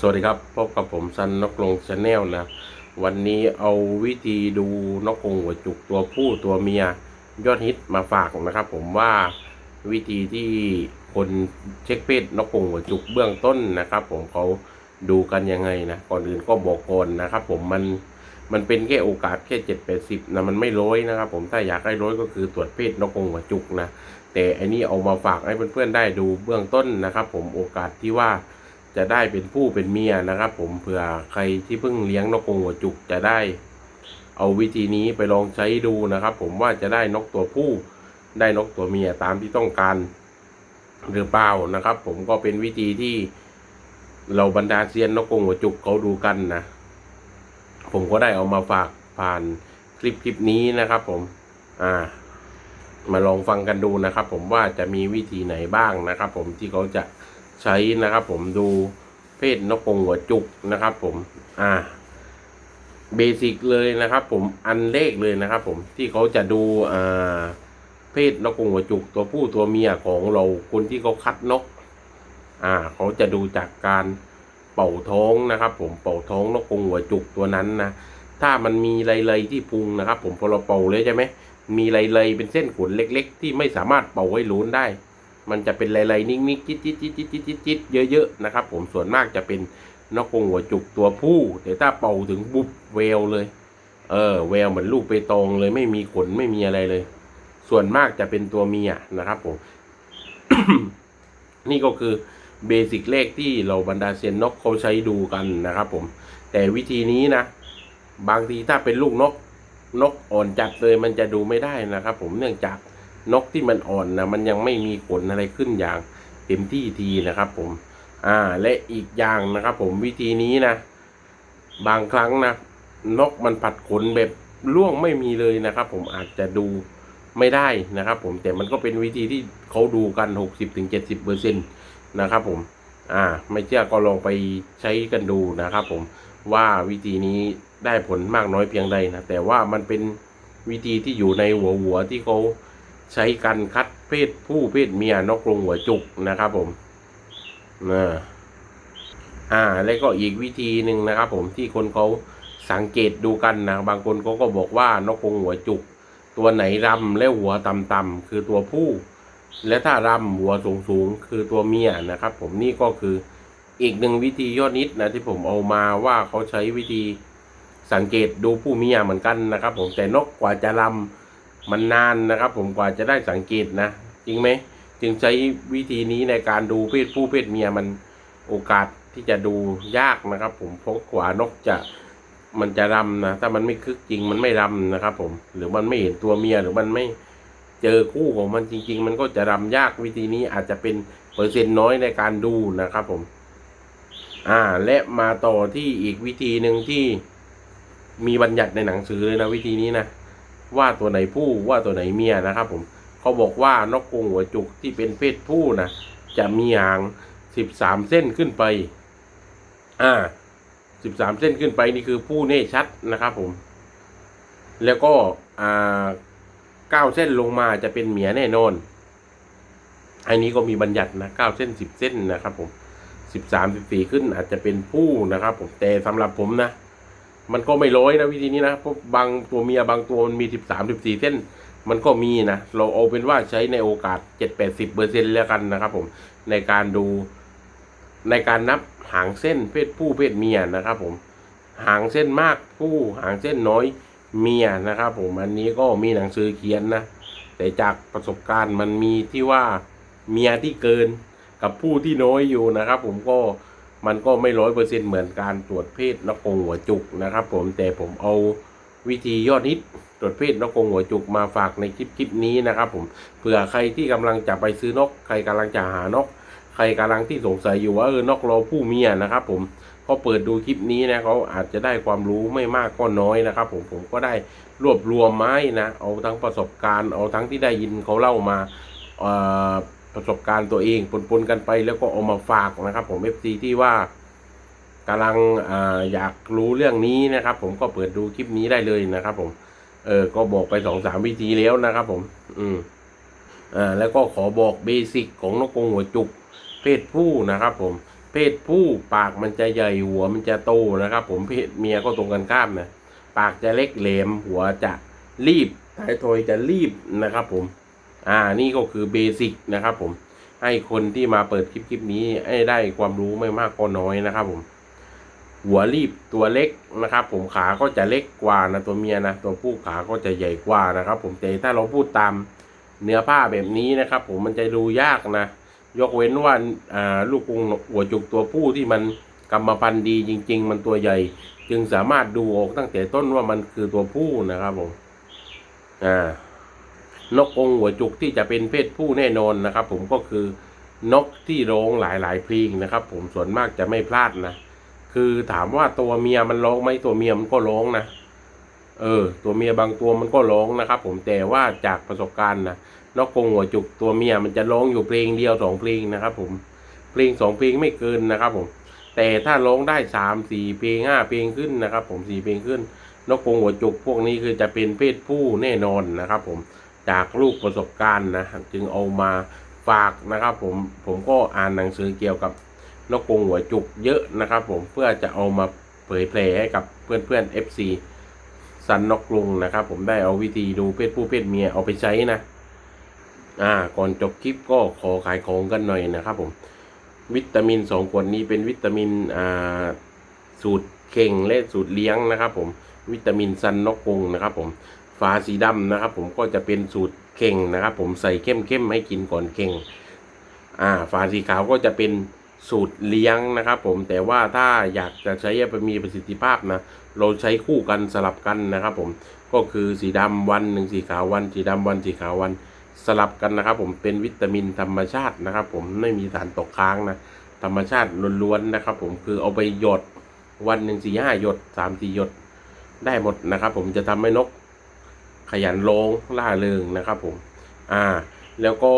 สวัสดีครับพบกับผมซันนกลงชาแนลนะ วันนี้เอาวิธีดูนกกรงหัวจุกตัวผู้ตัวเมียยอดฮิตมาฝากนะครับผมว่าวิธีที่คนเช็คเพศนกกรงหัวจุกเบื้องต้นนะครับ ผมเขาดูกันยังไงนะก่อนอื่นก็บอกก่อนนะครับ ผมมันมันเป็นแค่โอกาสแค่เจ็ดแปดสิบนะมันไม่ร้อยนะครับ ผมถ้าอยากให้ร้อยก็คือตรวจเพศนกกรงหัวจุกนะแต่อันนี้เอามาฝากให้เพื่อนๆได้ดูเบื้องต้นนะครับ ผมโอกาสที่ว่า จะได้เป็นผู้เป็นเมียนะครับ ผมเผื่อใครที่เพิ่งเลี้ยงนกกรงหัวจุกจะได้ เอาวิธีนี้ไปลองใช้ดูนะครับ ผมว่าจะได้นกตัวผู้ได้นกตัวเมียตามที่ต้องการหรือเปล่านะครับ ผมก็เป็นวิธีที่เราบรรดาเซียนนกกรงหัวจุกเขาดูกันนะ ผมก็ได้เอามาฝากผ่านคลิปคลิปนี้นะครับ ผม อ่า มาลองฟังกันดูนะครับ ผมว่าจะมีวิธีไหนบ้างนะครับ ผมที่เขาจะ ใช้นะครับ ผมดูเพศนกกงหัวจุกนะครับ ผม อ่า เบสิกเลยนะครับ ผมอันเลขเลยนะครับ ผมที่เขาจะดูอ่าเพศนกกงหัวจุก ตัวผู้ตัวเมียของเราคนที่เขาคัดนก อ่า เขาจะดูจากการเป่าท้องนะครับ ผมเป่าท้องนกกงหัวจุกตัวนั้นนะถ้ามันมีไรๆที่พุงนะครับ ผมพอเราเป่าเลยใช่ไหมมีไรๆเป็นเส้นขนเล็ก ๆ ที่ไม่สามารถเป่าให้ลุ้นได้ มันจะเป็นไรๆนิ่งๆจิ๊ดจิ๊ดจิ๊ดจิ๊ดจิ๊ดจิ๊ดเยอะๆนะครับ ผมส่วนมากจะเป็นนกกงหัวจุกตัวผู้แต่ถ้าเป่าถึงบุบเวลเลย เออแววเหมือนลูกเปตองเลยไม่มีขนไม่มีอะไรเลย ส่วนมากจะเป็นตัวเมียนะครับผม นี่ก็คือเบสิกเลขที่เราบรรดาเซียนนกเขาใช้ดูกันนะครับผม แต่วิธีนี้นะ บางทีถ้าเป็นลูกนกนกอ่อนจัดเลยมันจะดูไม่ได้นะครับผมเนื่องจาก นกที่มันอ่อนนะมันยังไม่มีขนอะไรขึ้นอย่างเต็มที่ทีนะครับ ผม อ่า และอีกอย่างนะครับ ผมวิธีนี้นะ บางครั้งนะนกมันผัดขนแบบล่วงไม่มีเลยนะครับ ผมอาจจะดูไม่ได้นะครับ ผมแต่มันก็เป็นวิธีที่เขาดูกันหกสิบถึงเจ็ดสิบเปอร์เซ็นตนะครับ ผม อ่า ไม่เชื่อก็ลองไปใช้กันดูนะครับ ผมว่าวิธีนี้ได้ผลมากน้อยเพียงใดนะแต่ว่ามันเป็นวิธีที่อยู่ในหัวหัวที่เขา ใช้กันคัดเพศผู้เพศเมียนกกรงหัวจุกนะครับผมนะอ่า แล้วก็อีกวิธีหนึ่งนะครับ ผมที่คนเขาสังเกตดูกันนะบางคนเขาก็บอกว่านกกรงหัวจุก ตัวไหนรำและหัวต่ำๆคือตัวผู้ และถ้ารำหัวสูงๆคือตัวเมียนะครับ ผมนี่ก็คืออีกหนึ่งวิธียอดนิดนะที่ผมเอามาว่าเขาใช้วิธีสังเกตดูผู้เมียเหมือนกันนะครับ ผมแต่นกกว่าจะรำ มันนานนะครับ ผมกว่าจะได้สังเกตนะ จริงไหม จึงใช้วิธีนี้ในการดูเพศผู้เพศเมียมันโอกาสที่จะดูยากนะครับ ผมเพราะกว่านกจะมันจะรำนะ ถ้ามันไม่คึกจริงมันไม่รำนะครับ ผม หรือมันไม่เห็นตัวเมียหรือมันไม่เจอคู่ของมันจริง ๆ มันก็จะรำยากวิธีนี้อาจจะเป็นเปอร์เซ็นต์น้อยในการดูนะครับ ผม อ่า และมาต่อที่อีกวิธีหนึ่งที่มีบัญญัติในหนังสือเลยนะวิธีนี้นะ ว่าตัวไหนผู้ว่าตัวไหนเมียนะครับผมเขาบอกว่านกกรงหัวจุกที่เป็นเพศผู้นะจะมีหางสิบสามเส้นขึ้นไป อ่าสิบสามเส้นขึ้นไปนี่คือผู้เน่ชัดนะครับผม แล้วก็อ่าเก้าเส้นลงมาจะเป็นเมียแน่นอน อันนี้ก็มีบัญญัตินะเก้าเส้นสิบเส้นนะครับผมสิบสามสิบสี่ขึ้นอาจจะเป็นผู้นะครับผมแต่สำหรับผมนะ มันก็ไม่ร้อยนะวิธีนี้นะเพราะบางตัวเมียบางตัวมันมีสิบสามสิบสี่เส้น มันก็มีนะ เราเอาเป็นว่าใช้ในโอกาสเจ็ดแปดสิบเปอร์เซ็นต์แล้วกันนะครับ ผมในการดูในการนับหางเส้นเพศผู้เพศเมียนะครับผมหางเส้นมากผู้หางเส้นน้อยเมียนะครับ ผมอันนี้ก็มีหนังสือเขียนนะ แต่จากประสบการณ์มันมีที่ว่าเมียที่เกินกับผู้ที่น้อยอยู่นะครับ ผมก็ มันก็ไม่ร้อยเปอร์เซ็นเหมือนการตรวจเพศนกกงหัวจุกนะครับ ผมแต่ผมเอาวิธียอดฮิตตรวจเพศนกกงหัวจุกมาฝากในคลิปคลิปนี้นะครับผมเผื่อใครที่กำลังจะไปซื้อนก ใครกำลังจะหานก ใครกำลังที่สงสัยอยู่ว่าเออนกเราผู้เมียนะครับ ผมก็เปิดดูคลิปนี้นะเขาอาจจะได้ความรู้ไม่มากก็น้อยนะครับ ผมผมก็ได้รวบรวมไม้นะเอาทั้งประสบการณ์ เอาทั้งที่ได้ยินเขาเล่ามาเอ่อ ประสบการณ์ตัวเองปนๆกันไป แล้วก็เอามาฝากนะครับ ผมเอฟซีที่ว่ากำลังออยากรู้เรื่องนี้นะครับ ผมก็เปิดดูคลิปนี้ได้เลยนะครับ ผม เออก็บอกไปสองสามวิธีแล้วนะครับ ผม อืมอ่าแล้วก็ขอบอกเบสิกของนกกงหัวจุก เพศผู้นะครับ ผม เพศผู้ปากมันจะใหญ่หัวมันจะโตนะครับ ผมเพศเมียก็ตรงกันข้ามนะปากจะเล็กแหลมหัวจะรีบท้ายทอยจะรีบนะครับ ผม อ่านี่ก็คือเบสิกนะครับผมให้คนที่มาเปิดคลิปคลิปนี้ให้ได้ความรู้ไม่มากก็น้อยนะครับผม หัวรีบตัวเล็กนะครับ ผมขาก็จะเล็กกว่านะตัวเมียนะตัวผู้ขาก็จะใหญ่กว่านะครับ ผมแต่ถ้าเราพูดตามเนื้อผ้าแบบนี้นะครับ ผมมันจะดูยากนะ ยกเว้นว่าอ่าลูกกรุงหัวจุกตัวผู้ที่มันกรรมพันธุ์ดีจริง ๆ มันตัวใหญ่ จึงสามารถดูออกตั้งแต่ต้นว่ามันคือตัวผู้นะครับผมอ่า นกองหัวจุกที่จะเป็นเพศผู้แน่นอนนะครับ ผมก็คือนกที่ร้องหลายๆเพลงนะครับ ผมส่วนมากจะไม่พลาดนะคือถามว่าตัวเมียมันร้องไหมตัวเมียมันก็ร้องนะเออ ตัวเมียบางตัวมันก็ร้องนะครับ ผมแต่ว่าจากประสบการณ์นะนกกงหัวจุกตัวเมียมันจะร้องอยู่เพลงเดียวสองเพลงนะครับ ผมเพลงสองเพลงไม่เกินนะครับ ผม แต่ถ้าร้องได้สามสี่เพลงห้าเพลงขึ้นนะครับ ผมสี่เพลงขึ้น นกกงหัวจุกพวกนี้คือจะเป็นเพศผู้แน่นอนนะครับ ผม จากลูกประสบการณ์นะจึงเอามาฝากนะครับ ผมผมก็อ่านหนังสือเกี่ยวกับนกกรงหัวจุกเยอะนะครับ ผมเพื่อจะเอามาเผยแพร่ให้กับเพื่อนเพื่อนๆ FC สันนกกรุงนะครับ ผมได้เอาวิธีดูเพศผู้เพศเมียเอาไปใช้นะอ่าก่อนจบคลิปก็ขอขายของกันหน่อยนะครับ ผม วิตามินสองขวดนี้เป็นวิตามินอ่าสูตรเข่งและสูตรเลี้ยงนะครับ ผมวิตามินซันนกกรุงนะครับ ผม ฝาสีดำนะครับ ผมก็จะเป็นสูตรเข่งนะครับ ผมใส่เข้มๆให้กินก่อนเข่งอ่าฝาสีขาวก็จะเป็นสูตรเลี้ยงนะครับ ผมแต่ว่าถ้าอยากจะใช้มีประสิทธิภาพนะเราใช้คู่กันสลับกันนะครับ ผมก็คือสีดำวันหนึ่งสีขาววัน สีดำวันสีขาววันสลับกันนะครับ ผมเป็นวิตามินธรรมชาตินะครับ ผมไม่มีสารตกค้างนะธรรมชาติล้วนๆนะครับ ผมคือเอาไปหยดวันหนึ่งสี่ห้าหยดสามสี่หยดได้หมดนะครับ ผมจะทำให้นก ขยันร้องล่าเริงนะครับผม อ่า แล้วก็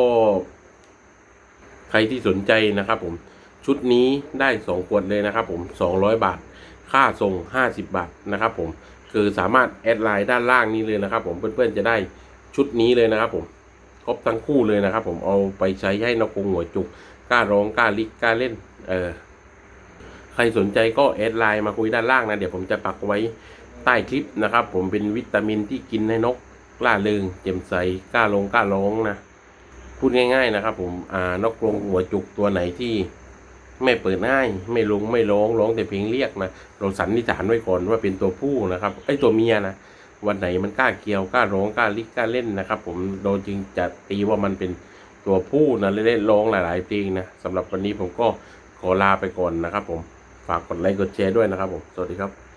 ใครที่สนใจนะครับผม ชุดนี้ได้สองขวดเลยนะครับผมสองร้อยบาท ค่าส่งห้าสิบบาทนะครับผม คือสามารถแอดไลน์ด้านล่างนี้เลยนะครับผม เพื่อนๆจะได้ชุดนี้เลยนะครับผมครบทั้งคู่เลยนะครับผม เอาไปใช้ให้นกกงหัวจุก กล้าร้องกล้าลิกกล้าเล่น เออใครสนใจก็แอดไลน์มาคุยด้านล่างนะ เดี๋ยวผมจะปักไว้ ใต้คลิปนะครับ ผมเป็นวิตามินที่กินให้นกกล้าเริงแจ่มใสกล้าลงกล้าร้องนะพูดง่าย ๆนะครับ ผมอ่านกกรงหัวจุกตัวไหนที่ไม่เปิดง่าย ไม่ลงไม่ร้องร้องแต่เพียงเรียกนะเราสันนิษฐานไว้ก่อนว่าเป็นตัวผู้นะครับไอ้ตัวเมียนะวันไหนมันกล้าเกี่ยวกล้าร้องกล้าลิกกล้าเล่นนะครับ ผมเราจึงจะตีว่ามันเป็นตัวผู้นะเล่นร้องหลายๆเพลงนะสำหรับวันนี้ผมก็ขอลาไปก่อนนะครับ ผมฝากกดไลค์กดแชร์ด้วยนะครับ ผมสวัสดีครับ